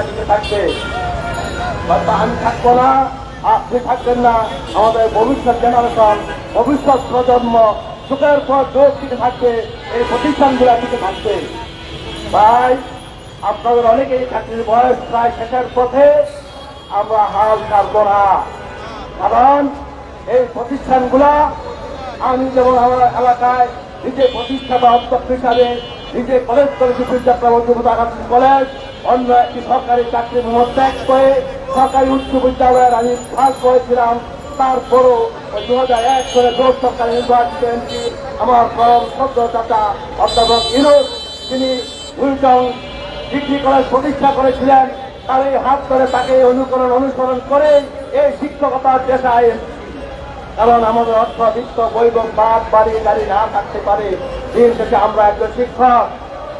টিকে থাকবে। হয়তো আমি থাকব না, আপনি থাকবেন না। আমাদের ভবিষ্যৎ জেনারেশন ভবিষ্যৎ প্রজন্ম, সুখের পর যোগ টিকে থাকবে, এই প্রতিষ্ঠানগুলো টিকে থাকবে। তাই আপনাদের অনেকেই চাকরির বয়স প্রায় শেষের পথে আমরা হাল ছাড়বো না। কারণ এই প্রতিষ্ঠানগুলা আমি যেমন আমার এলাকায় নিজে প্রতিষ্ঠাতা অধ্যক্ষ হিসাবে নিজে কলেজ করেছি বিদ্যাপ্রবন্ধ আকাশী কলেজ অন্য একটি সরকারি চাকরি ত্যাগ করে সরকারি উচ্চ বিদ্যালয়ের আমি ফার্স্ট করেছিলাম। তারপরও দু হাজার এক করে জোর সরকারি নির্বাচিত এমপি আমার পরম সদ্য চাচা অধ্যাপক ইনুস, তিনি উইলটন ডিগ্রি কলেজ প্রতিষ্ঠা করেছিলেন। তার এই হাত ধরে তাকে অনুকরণ, অনুসরণ করে এই শিক্ষকতার পেশায় কারণ আমাদের অর্থ বিত্ত বৈভব বাদ বাড়ি গাড়ি না থাকতে পারে। দিন শেষে আমরা একজন শিক্ষক।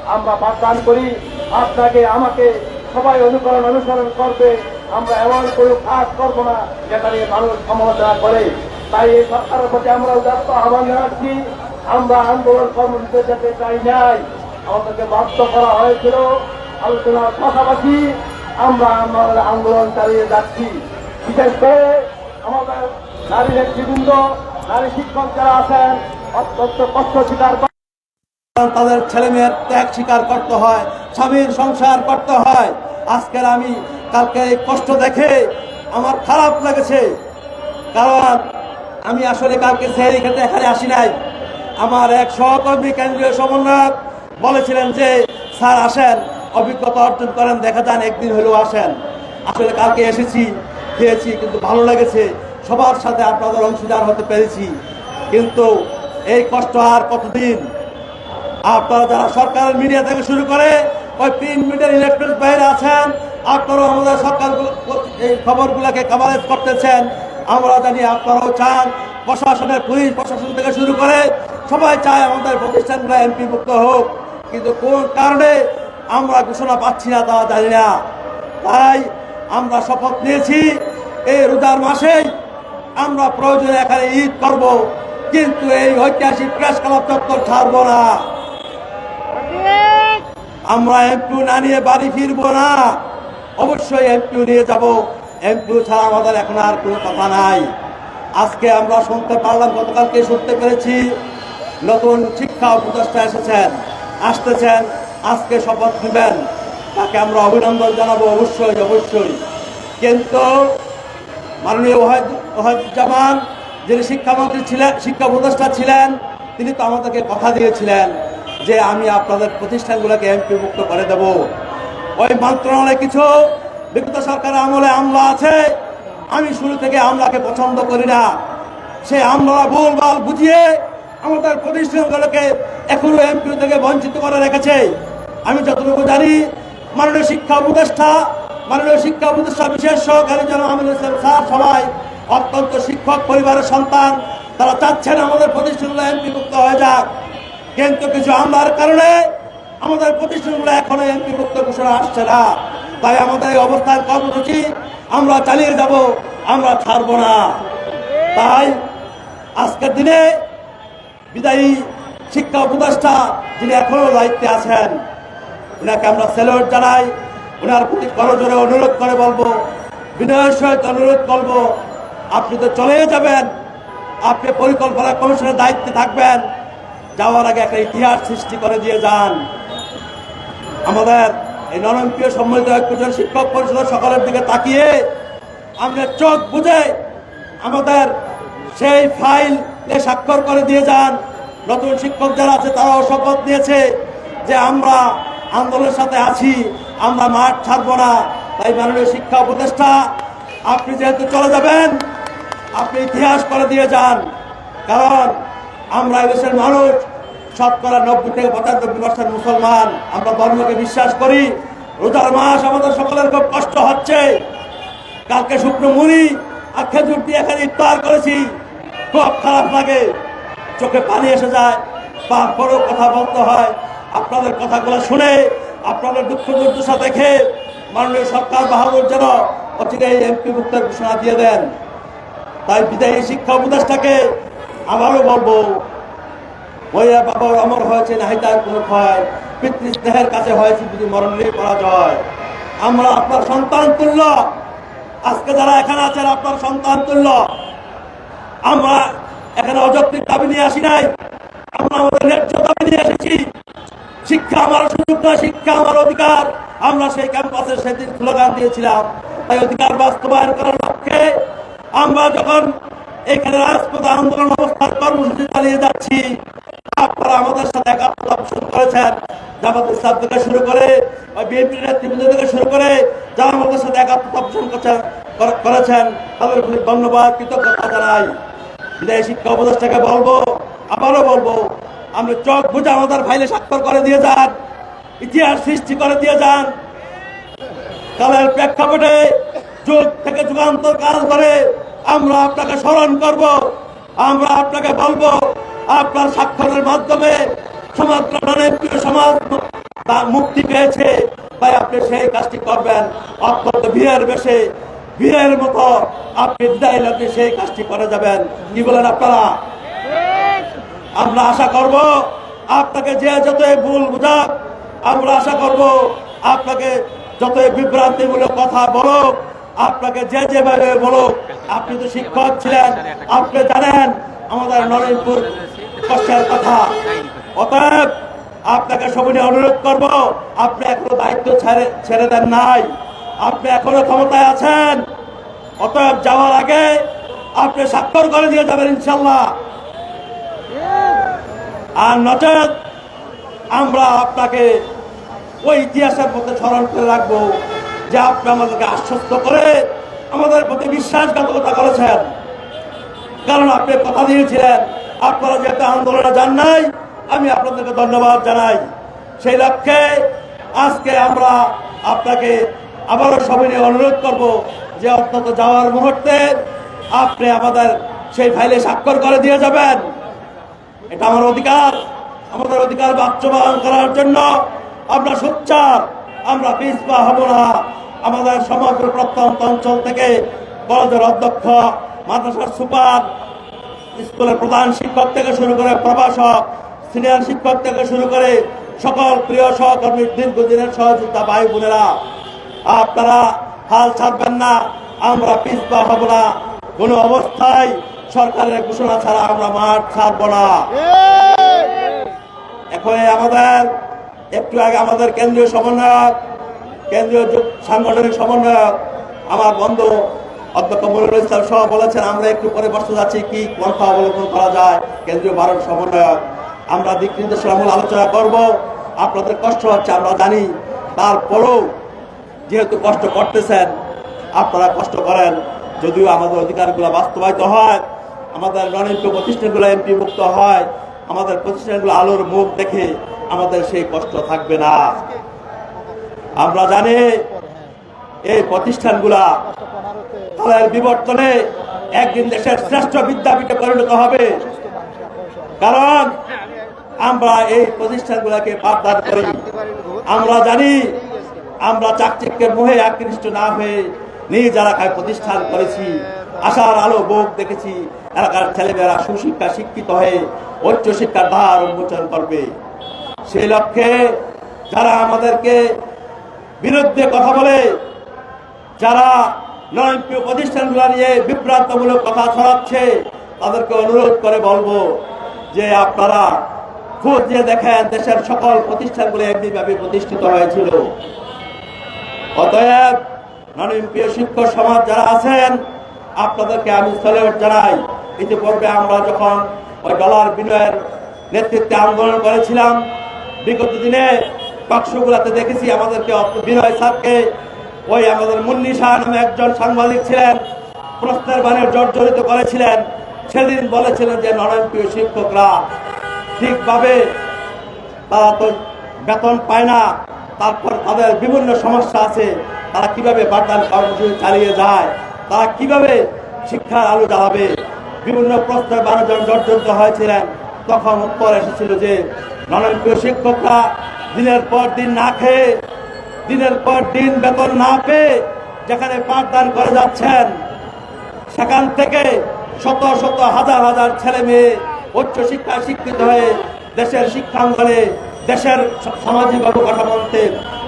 আমরা পাঠদান করি। আপনাকে, আমাকে সবাই অনুকরণ অনুসরণ করবে। আমরা এমন কোনো কাজ করব না যেটা নিয়ে মানুষ সমালোচনা করে। তাই এই সরকারের প্রতি আমরা উদাত্ত আহ্বান জানাচ্ছি। আমরা আন্দোলন কর্মসূচিতে যেতে চাই নাই। আমাদেরকে বাধ্য করা হয়েছিল। আলোচনার পাশাপাশি আমরা আমাদের আন্দোলন চালিয়ে যাচ্ছি। বিশেষ করে আমাদের নারী নেতৃবৃন্দ, নারী শিক্ষক যারা আছেন, অত্যন্ত কষ্ট স্বীকার তাদের ছেলে মেয়ের ত্যাগ স্বীকার করতে হয়, স্বামীর সংসার করতে হয়। আজকের আমি কালকে এই কষ্ট দেখে আমার খারাপ লেগেছে। কারণ আমি আসলে কালকে সেহরি খেতে এখানে আসি নাই। আমার এক সহকর্মী কেন্দ্রীয় সমন্বয়ক বলেছিলেন যে, স্যার, আসেন। অভিজ্ঞতা অর্জন করেন, দেখা যান, একদিন হলেও আসেন। আসলে কালকে এসেছি, খেয়েছি, কিন্তু ভালো লেগেছে। সবার সাথে আপনাদের অংশীদার হতে পেরেছি। কিন্তু এই কষ্ট আর কতদিন? আপনারা যারা সরকারের মিডিয়া থেকে শুরু করে ওই প্রিন্ট মিডিয়ার ইলেকট্রনিক বাইরে আছেন, আপনারাও আমাদের সরকার এই খবরগুলোকে কাভারেজ করতেছেন। আমরা জানি আপনারাও চান প্রশাসনের পুলিশ প্রশাসন থেকে শুরু করে সবাই চায় আমাদের প্রতিষ্ঠানগুলো এমপি মুক্ত হোক। কিন্তু কোন কারণে আমরা ঘোষণা পাচ্ছি না তা জানি না। তাই আমরা শপথ নিয়েছি, এই রোজার মাসেই আমরা প্রয়োজনে এখানে ঈদ করব, কিন্তু এই ঐতিহাসিক প্রেস ক্লাব চত্বর ছাড়বো না। আমরা এমপিউ না নিয়ে বাড়ি ফিরবো না। অবশ্যই এমপিউ নিয়ে যাব। এমপিউ ছাড়া আমাদের এখন আর কোনো কথা নাই। আজকে আমরা শুনতে পারলাম, গতকালকে শুনতে পেরেছি, নতুন শিক্ষা উপদেষ্টা এসেছেন, আসতেছেন, আজকে শপথ নেবেন। তাকে আমরা অভিনন্দন জানাব, অবশ্যই অবশ্যই। কিন্তু মাননীয় ওয়াহিদ ওয়াহিদুজ্জামান যিনি শিক্ষামন্ত্রী ছিলেন, শিক্ষা উপদেষ্টা ছিলেন, তিনি তো আমাদেরকে কথা দিয়েছিলেন যে আমি আপনাদের প্রতিষ্ঠানগুলোকে এমপি মুক্ত করে দেব। ওই মন্ত্রণালয়ে কিছু বিগত সরকারের আমলে আমলা আছে। আমি শুরু থেকে আমলাকে পছন্দ করি না। সে আমলা আমলারা ভুলভাল বুঝিয়ে আমাদের প্রতিষ্ঠানগুলোকে এখনও এমপি থেকে বঞ্চিত করে রেখেছে। আমি যতটুকু জানি, মাননীয় শিক্ষা উপদেষ্টা মাননীয় শিক্ষা উপদেষ্টা বিশেষ সহকারী যেন ইসলাম স্যার, সবাই অত্যন্ত শিক্ষক, পরিবারের সন্তান, তারা চাচ্ছেন আমাদের প্রতিষ্ঠানগুলো এমপি মুক্ত হয়ে যাক। কিন্তু কিছু আমলার কারণে আমাদের প্রতিষ্ঠানগুলো এখনও এমপি মুক্ত ঘোষণা আসছে না। তাই আমাদের এই অবস্থান কর্মসূচি আমরা চালিয়ে যাব, আমরা ছাড়ব না। তাই আজকের দিনে বিদায়ী শিক্ষা উপদেষ্টা যিনি এখনও দায়িত্বে আছেন ওনাকে আমরা সেলুট জানাই। ওনার প্রতি করজোরে অনুরোধ করে বলব, বিনয়ের সহিত অনুরোধ করব, আপনি তো চলে যাবেন। আপনি পরিকল্পনা কমিশনের দায়িত্বে থাকবেন। যাওয়ার আগে একটা ইতিহাস সৃষ্টি করে দিয়ে যান। আমাদের এই নরমপ্রিয় সম্মিলিত ঐক্যজন শিক্ষক পরিষদের সকলের দিকে তাকিয়ে আমরা চোখ বুঝে আমাদের সেই ফাইল স্বাক্ষর করে দিয়ে যান। নতুন শিক্ষক যারা আছে, তারাও শপথ নিয়েছে যে আমরা আন্দোলনের সাথে আছি। আমরা মাঠ ছাড়বো না। তাই মাননীয় শিক্ষা উপদেষ্টা, আপনি যেহেতু চলে যাবেন, আপনি ইতিহাস করে দিয়ে যান। কারণ আমরা এদেশের মানুষ, শতকরা নব্বই থেকে পঁচানব্বই পার্সেন্ট মুসলমান। আমরা ধর্মকে বিশ্বাস করি। রোজার মাস আমাদের সকলের খুব কষ্ট হচ্ছে। কালকে শুকনো মুড়ি আর খেজুর দিয়ে এখানে ইফতার করেছি। খুব খারাপ লাগে। চোখে পানি এসে যায়। তারপরেও কথা বলতে হয়। আপনাদের কথাগুলো শুনে আপনাদের দুঃখ দুর্দশা দেখে মাননীয় সরকার বাহাদুর যেন অচিরে এই এমপি মুক্তের ঘোষণা দিয়ে দেন। তাই বিদায়ী শিক্ষা উপদেশটাকে আবারও বলব ওইয়া বাবার অমর হয়েছে নাহি তার কোনো ক্ষয় পিতৃ স্নেহের কাছে হয়েছে যদি মরণ নেই পরাজয়। আমরা আপনার সন্তান তুল্য। আজকে যারা এখানে আছেন, আপনার সন্তান তুল্য। আমরা এখানে অযৌক্তিক দাবি নিয়ে আসি নাই। আমরা আমাদের ন্যায্য দাবি নিয়ে এসেছি। শিক্ষা আমার সুযোগ না শিক্ষা আমার অধিকার। আমরা সেই ক্যাম্পাসে সেদিন স্লোগান দিয়েছিলাম। তাই অধিকার বাস্তবায়ন করার লক্ষ্যে আমরা যখন এখানে রাজপথে আন্দোলন অবস্থান কর্মসূচি চালিয়ে যাচ্ছি, আপনারা আমাদের সাথে একাত্মতা পোষণ করেছেন। জামাত ইসলাম থেকে শুরু করে বিএনপি নেতৃবৃন্দ থেকে শুরু করে যারা আমাদের সাথে একাত্মতা পোষণ করছেন করেছেন তাদের ধন্যবাদ, কৃতজ্ঞতা জানাই। বিদায়ী শিক্ষা উপদেষ্টাকে বলব, আবারও বলব আমরা চোখ বুঝে আমাদের ফাইলে স্বাক্ষর করে দিয়ে যান। ইতিহাস সৃষ্টি করে দিয়ে যান। কালের প্রেক্ষাপটে যুগ থেকে যুগান্তর কাল করে আমরা আপনাকে স্মরণ করব, আমরা আপনাকে বলব, আপনার স্বাক্ষরের মাধ্যমে সমাজ প্রিয় সমাজ মুক্তি পেয়েছে। তাই আপনি সেই কাজটি করবেন। অত্যন্ত ভিড়ের বেশে, ভিড়ের মতো আপনি বিদায় সেই কাজটি করে যাবেন। কি বলেন আপনারা? আমরা আশা করব আপনাকে যে যতই ভুল বুঝাক, আমরা আশা করব আপনাকে যতই বিভ্রান্তিমূলক কথা বলুক, আপনাকে যে যেভাবে বলুক, আপনি তো শিক্ষক ছিলেন, আপনি জানেন আমাদের নরেন্দ্রপুর কষ্টের কথা। অতএব আপনাকে সবাই অনুরোধ করব, আপনি এখনও দায়িত্ব ছেড়ে ছেড়ে দেন নাই। আপনি এখনও ক্ষমতায় আছেন। অতএব যাওয়ার আগে আপনি স্বাক্ষর করে দিয়ে যাবেন ইনশাল্লাহ আর নচেত আমরা আপনাকে ওই ইতিহাসের মধ্যে স্মরণ করে রাখব যে আপনি আমাদেরকে আশ্বস্ত করে আমাদের প্রতি বিশ্বাসঘাতকতা করেছেন। কারণ আপনি কথা দিয়েছিলেন, আপনারা যেহেতু আন্দোলনে যান নাই, আমি আপনাদেরকে ধন্যবাদ জানাই। সেই লক্ষ্যে আজকে আমরা আপনাকে আবারও সবিনে অনুরোধ করব যে অন্তত যাওয়ার মুহূর্তে আপনি আমাদের সেই ফাইলে স্বাক্ষর করে দিয়ে যাবেন। এটা আমার অধিকার। আমাদের অধিকার বাস্তবায়ন করার জন্য আমরা সোচ্চার। আমরা পিছপা হব না। আমাদের সমগ্র প্রত্যন্ত অঞ্চল থেকে কলেজের অধ্যক্ষ, মাদ্রাসার সুপার, স্কুলের প্রধান শিক্ষক থেকে শুরু করে প্রভাষক, সিনিয়র শিক্ষক থেকে শুরু করে সকল প্রিয় সহকর্মীর দীর্ঘদিনের সহযোগিতা ভাই বোনেরা, আপনারা হাল ছাড়বেন না। আমরা পিছপা হব না। কোনো অবস্থায় সরকারের ঘোষণা ছাড়া আমরা মাঠ ছাড়ব না। এখন আমাদের, একটু আগে আমাদের কেন্দ্রীয় সমন্বয়ক, কেন্দ্রীয় সাংগঠনিক সমন্বয়ক, আমার বন্ধু অধ্যক্ষ মনিরুল ইসলাম সহ বলেছেন, আমরা একটু পরে বসতে যাচ্ছি, কি পন্থা অবলম্বন করা যায়? কেন্দ্রীয় ভারত সমন্বয়ক, আমরা দিক নির্দেশনামূল আলোচনা করব, আপনাদের কষ্ট হচ্ছে, আমরা জানি। তারপরেও যেহেতু কষ্ট করতেছেন, আপনারা কষ্ট করেন, যদিও আমাদের অধিকারগুলো বাস্তবায়িত হয় আমাদের এমপি প্রতিষ্ঠানগুলো এমপি মুক্ত হয়, আমাদের প্রতিষ্ঠানগুলো আলোর মুখ দেখে আমাদের সেই কষ্ট থাকবে না। আমরা জানি এই প্রতিষ্ঠানগুলা কালের বিবর্তনে একদিন দেশের শ্রেষ্ঠ বিদ্যাপীঠে পরিণত হবে। কারণ আমরা এই প্রতিষ্ঠানগুলোকে পাঠদান করি। আমরা জানি আমরা চাকচিক্যের মোহে আকৃষ্ট না হয়ে নিজ এলাকায় প্রতিষ্ঠান করেছি, আশার আলো বোক দেখেছি। এলাকার ছেলেমেয়েরা সুশিক্ষা শিক্ষিত হয়ে উচ্চ শিক্ষার ধার উন্মোচন করবে। সেই লক্ষ্যে যারা আমাদেরকে বিরুদ্ধে কথা বলে, যারা নয়নপ্রিয় প্রতিষ্ঠানগুলো নিয়ে বিভ্রান্তমূলক কথা ছড়াচ্ছে, তাদেরকে অনুরোধ করে বলব যে আপনারা খোঁজ দিয়ে দেখেন দেশের সকল প্রতিষ্ঠানগুলো এমনিভাবে প্রতিষ্ঠিত হয়েছিল। অতএব নয়নপ্রিয় শিক্ষক সমাজ যারা আছেন, আপনাদেরকে আমি স্যালুট জানাই। ইতিপূর্বে আমরা যখন ওই ডলার বিনয়ের নেতৃত্বে আন্দোলন করেছিলাম, বিগত দিনে বাক্সগুলাতে দেখেছি আমাদেরকে বিনয় স্যারকে, ওই আমাদের মুন্নি শাহ নামে একজন সাংবাদিক ছিলেন, প্রশ্নের বাণের জর্জরিত করেছিলেন। সেদিন বলেছিলেন যে নয়নপ্রিয় শিক্ষকরা, ঠিকভাবে তারা তো বেতন পায় না, তারপর তাদের বিভিন্ন সমস্যা আছে, তারা কীভাবে পাঠদান কর্মসূচি চালিয়ে যায়, তারা কীভাবে শিক্ষার আলো জ্বালাবে? বিভিন্ন প্রশ্নের বারো জন জর্জরিত হয়েছিলেন। তখন উত্তর এসেছিল যে নয়নপ্রিয় শিক্ষকরা, দিনের পর দিন না খেয়ে, দিনের পর দিন বেতন না পেয়ে যেখানে পাঠদান করে যাচ্ছেন, সেখান থেকে শত শত হাজার হাজার ছেলে মেয়ে উচ্চ শিক্ষা শিক্ষিত হয়ে দেশের শিক্ষাঙ্গনে দেশের সামাজিক অবকাঠামোতে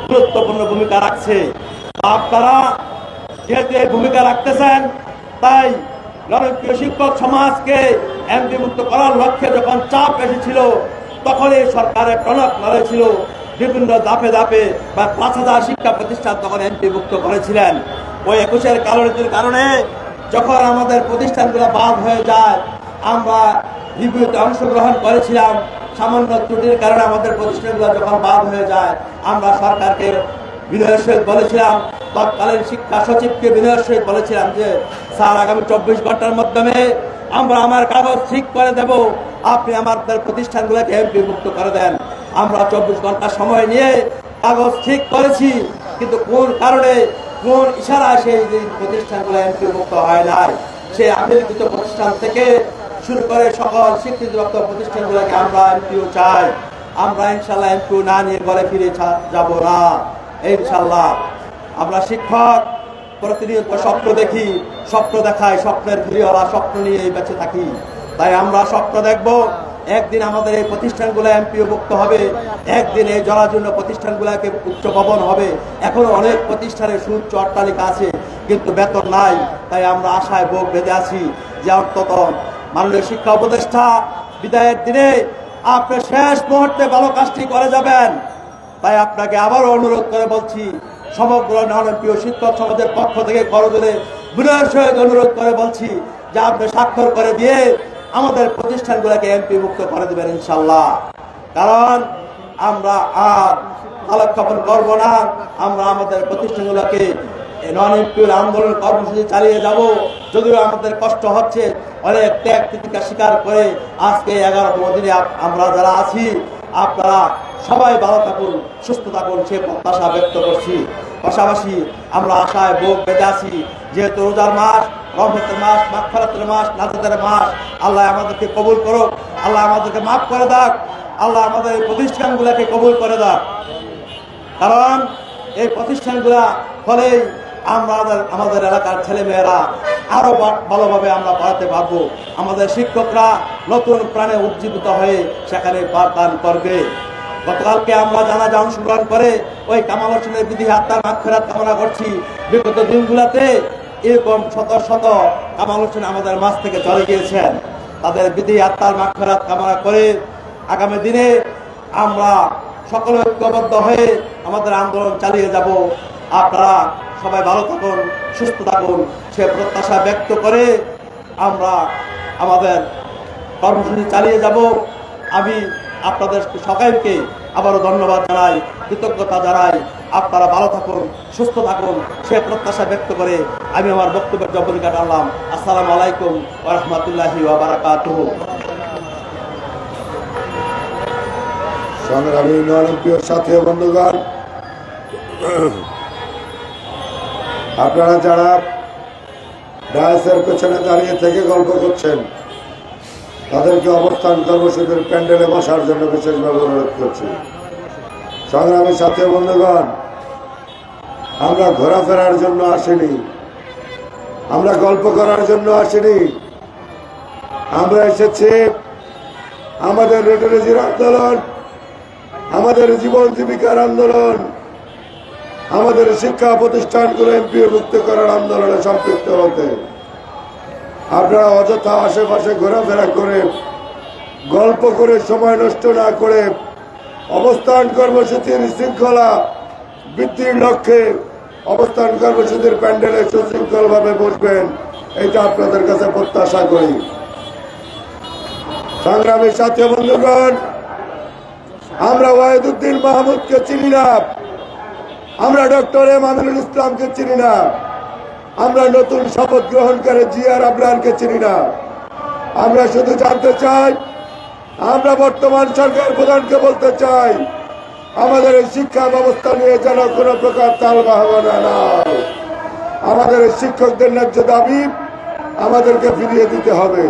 গুরুত্বপূর্ণ ভূমিকা রাখছে। আপনারা যেহেতু এই ভূমিকা রাখতেছেন, তাই জনপ্রিয় শিক্ষক সমাজকে এমপি মুক্ত করার লক্ষ্যে যখন চাপ এসেছিল, তখনই সরকারের টনক নড়েছিল বিভিন্ন দাপে দাপে বা পাঁচ হাজার শিক্ষা প্রতিষ্ঠান তখন এমপি মুক্ত করেছিলেন। ওই একুশের কালোনীতির কারণে যখন আমাদের প্রতিষ্ঠানগুলো বাদ হয়ে যায়, আমরা রিভিউতে অংশগ্রহণ করেছিলাম। সামান্য ত্রুটির কারণে আমাদের প্রতিষ্ঠানগুলো যখন বাদ হয়ে যায়, আমরা সরকারকে বিনয়ের বলেছিলাম তৎকালীন শিক্ষা সচিবকে বিনয়ের সহিত বলেছিলাম যে, স্যার, আগামী চব্বিশ ঘণ্টার মাধ্যমে আমরা আমার কাগজ ঠিক করে দেব। আপনি আমাদের প্রতিষ্ঠানগুলোকে এমপি মুক্ত করে দেন। আমরা চব্বিশ ঘণ্টা সময় নিয়ে কাগজ ঠিক করেছি, কিন্তু কোন কারণে, কোন ইশারা সেই প্রতিষ্ঠানগুলো এমপি মুক্ত হয় নাই? সেই আমেরিকিত প্রতিষ্ঠান থেকে শুরু করে সকল স্বীকৃতিপ্রাপ্ত প্রতিষ্ঠানগুলোকে আমরা এমপিও চাই। আমরা ইনশাল্লাহ এমপিও না নিয়ে ঘরে ফিরে যাব না। ইনশাল্লাহ। আমরা শিক্ষক প্রতিনিয়ত স্বপ্ন দেখি, স্বপ্ন দেখাই স্বপ্নের ফিরিওয়ালা স্বপ্ন নিয়েই বেঁচে থাকি। তাই আমরা স্বপ্ন দেখব, একদিন আমাদের এই প্রতিষ্ঠানগুলো এমপিও মুক্ত হবে, একদিন এই জরাজীর্ণ প্রতিষ্ঠানগুলোকে উচ্চ ভবন হবে। এখনও অনেক প্রতিষ্ঠানের সুউচ্চ অট্টালিকা আছে, কিন্তু বেতন নাই। তাই আমরা আশায় বুক বেঁধে আছি যে অন্তত মাননীয় শিক্ষা উপদেষ্টা বিদায়ের দিনে আপনি শেষ মুহূর্তে ভালো কাজটি করে যাবেন। তাই আপনাকে আবারও অনুরোধ করে বলছি সমগ্র নরপ্রিয় শিক্ষক সমাজের পক্ষ থেকে করজোরে বিনয়ের সহিত অনুরোধ করে বলছি যে আপনি স্বাক্ষর করে দিয়ে আমাদের প্রতিষ্ঠানগুলোকে এমপি মুক্ত করে দেবেন ইনশাল্লাহ কারণ আমরা আর কালক্ষেপণ করব না, আমরা আমাদের প্রতিষ্ঠানগুলোকে নন এমপির আন্দোলন কর্মসূচি চালিয়ে যাব। যদিও আমাদের কষ্ট হচ্ছে, অনেক ত্যাগ তিতিকা স্বীকার করে আজকে এগারোতম দিনে আমরা যারা আছি, আপনারা সবাই ভালো থাকুন, সুস্থ থাকুন, সে প্রত্যাশা ব্যক্ত করছি। পাশাপাশি আমরা আশায় বুক বেঁধে আছি, যেহেতু রোজার মাস রহমতের মাস, মাগফিরাতের মাস, নাজাতের মাস, আল্লাহ আমাদেরকে কবুল করুক, আল্লাহ আমাদেরকে মাফ করে দাক আল্লাহ আমাদের এই প্রতিষ্ঠানগুলোকে কবুল করে দাক কারণ এই প্রতিষ্ঠানগুলা ফলেই আমরা আমাদের- এলাকার ছেলেমেয়েরা আরও বা- ভালোভাবে আমরা পড়াতে পারব। আমাদের শিক্ষকরা নতুন প্রাণে উজ্জীবিত হয়ে সেখানে পাঠদান করবে। গতকালকে আমরা জানাজা অংশগ্রহণ করে ওই কামাল হোসেনের বিধি আত্মার মাক্ষরাত কামনা করছি। বিগত দিনগুলোতে এরকম শত শত কামাল হোসেন আমাদের মাছ থেকে চলে গিয়েছেন। তাদের বিধি আত্মার মাক্ষরাত কামনা করে আগামী দিনে আমরা সকলে ঐক্যবদ্ধ হয়ে আমাদের আন্দোলন চালিয়ে যাব। আপনারা সবাই ভালো থাকুন, সুস্থ থাকুন। সে প্রত্যাশা ব্যক্ত করে আমরা আমাদের কর্মসূচি চালিয়ে যাব। আমি আপনাদের সকলকে আবারও ধন্যবাদ জানাই, কৃতজ্ঞতা জানাই। আপনারা ভালো থাকুন, সুস্থ থাকুন, সে প্রত্যাশা ব্যক্ত করে আমি আমার বক্তব্যের জবরিকা টানলাম আসসালামু আলাইকুম ওরহমতুল্লাহি সংগ্রামী আপনারা যারা ডায়াসের পেছনে দাঁড়িয়ে থেকে গল্প করছেন তাদেরকে অবস্থান কর্মসূচির প্যান্ডেলে বসার জন্য বিশেষভাবে অনুরোধ করছি। সংগ্রামী সাথী বন্ধুগণ, আমরা ঘোরাফেরার জন্য আসিনি। আমরা গল্প করার জন্য আসিনি। আমরা এসেছি আমাদের রেডিওলজির আন্দোলন, আমাদের জীবন জীবিকার আন্দোলন, আমাদের শিক্ষা প্রতিষ্ঠানগুলো এমপি মুক্ত করার আন্দোলনে সম্পৃক্ত হতে। আপনারা অযথা আশেপাশে ঘোরাফেরা করে, গল্প করে সময় নষ্ট না করে অবস্থান কর্মসূচির শৃঙ্খলা বৃদ্ধির লক্ষ্যে অবস্থান কর্মসূচির প্যান্ডেলে সুশৃঙ্খলভাবে বসবেন, এটা আপনাদের কাছে প্রত্যাশা করি। সংগ্রামী সাথী বন্ধুগণ, আমরা ওয়াহিদুদ্দিন মাহমুদকে চিনি না, আমরা ডক্টর এম আমিনুল ইসলামকে চিনি না। আমরা নতুন শপথ গ্রহণকারী জিয়ার আবরারকে চিনি না। আমরা শুধু জানতে চাই, আমরা বর্তমান সরকার প্রধানকে বলতে চাই, আমাদের এই শিক্ষা ব্যবস্থা নিয়ে যেন কোনো প্রকার তাল বাহানা না আমাদের শিক্ষকদের ন্যায্য দাবি আমাদেরকে ফিরিয়ে দিতে হবে।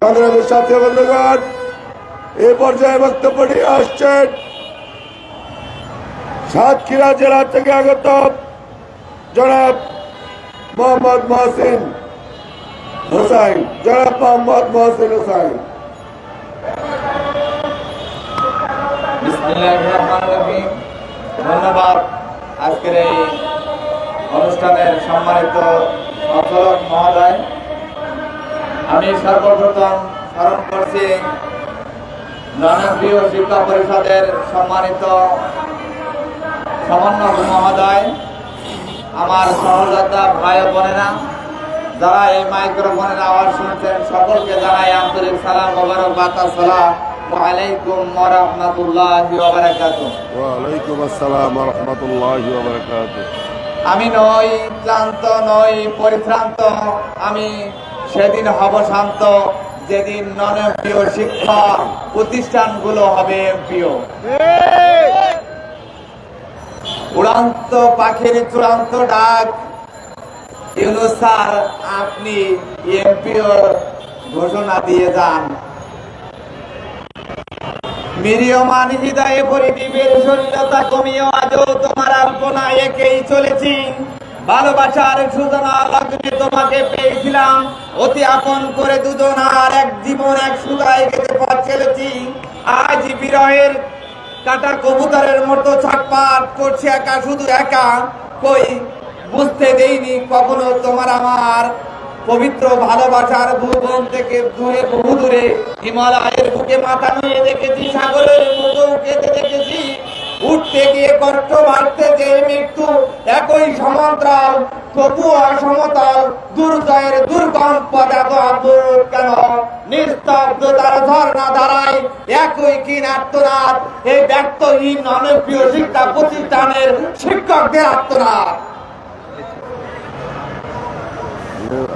সংগ্রামের সাথে বন্ধুগণ এই পর্যায়ে বক্তব্য নিয়ে আসছেন সাতক্ষীরা জেলা থেকে আগত জনাব মোহাম্মদ মহসিন হোসাইন। জনাব মোহাম্মদ মহসিন হোসাইন। ধন্যবাদ আজকের এই অনুষ্ঠানের সম্মানিত সঞ্চালক মহোদয়। আমি সর্বপ্রথম স্মরণ করছি জনপ্রিয় শিক্ষা পরিষদের সম্মানিত সমন্বয়ক মহোদয়। আমার সহযোদ্ধা ভাই বোনেরা যারা এই মাইক্রোফোনের আওয়াজ শুনছেন সকলকে জানাই আন্তরিক সালাম মোবারকবাদ আসসালামু আলাইকুম রাহমাতুল্লাহি ওয়ালাইকুম আসসালাম রহমতুল্লাহ আমি নই ক্লান্ত নই পরিশ্রান্ত আমি সেদিন হব শান্ত যেদিন ননপ্রিয় শিক্ষা প্রতিষ্ঠানগুলো হবে প্রিয়। উড়ান্ত পাখির চূড়ান্ত ডাক। আপনি ঘোষণা দিয়ে যান। মিরিয়মান হৃদয়ে পরিদীপের শরীরতা আজও তোমার আলপনা একেই চলেছি। ভালোবাসার সুদনা লগ্নে তোমাকে পেয়েছিলাম। অতি আপন করে দুজন আর এক জীবন এক সুতায় গেতে পথ চলেছি আজ বিরহের কাটা কবুতরের মতো ছটপাট করছে একা, শুধু একা। কই? বুঝতে দেইনি কখনো তোমার আমার পবিত্র ভালোবাসার ভুবন থেকে দূরে, বহু দূরে। হিমালয়ের বুকে মাথা নুয়ে দেখেছি, সাগরের মতো কেঁদে দেখেছি। উঠতে গিয়ে কষ্ট বাড়তে যে মৃত্যু, একই সমান্তরাল তবু অসমতাল দুর্জয়ের দুর্গম কেন? নিস্তব্ধতার একই কিন আত্মনাথ? এই ব্যর্থহীন প্রিয় শিক্ষা প্রতিষ্ঠানের শিক্ষকদের আত্মনাথ।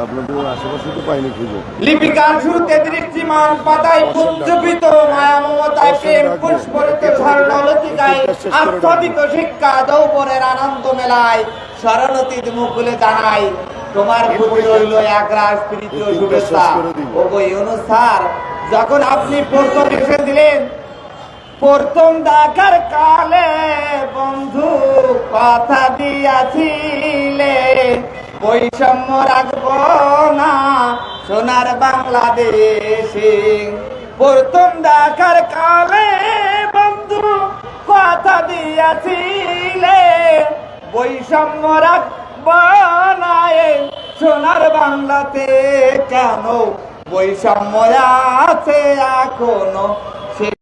আপনাদের আশেপাশে তো পাইনি খুঁজে। লিপিকার শুরুতে দৃষ্টিমান পাতায় পুঞ্জবিত মায়া মমতায় প্রেম পুষ্পরিত স্বর্ণলতিকায় আস্বাদিত শিক্ষা দৌপরের আনন্দ মেলায় শরণতীত মুকুলে জানাই তোমার প্রতি রইল একরাশ প্রীতি ও শুভেচ্ছা। ও গো ইউনুস যখন আপনি প্রথম এসে দিলেন প্রথম দেখার কালে বন্ধু কথা দিয়াছিলে বৈষম্য রাখব না। সোনার বাংলাদেশে প্রথম দেখার কালে বন্ধু কথা দিয়াছিলে। বৈষম্য রাখব না সোনার বাংলাতে কেন? বৈষম্য আছে এখনও।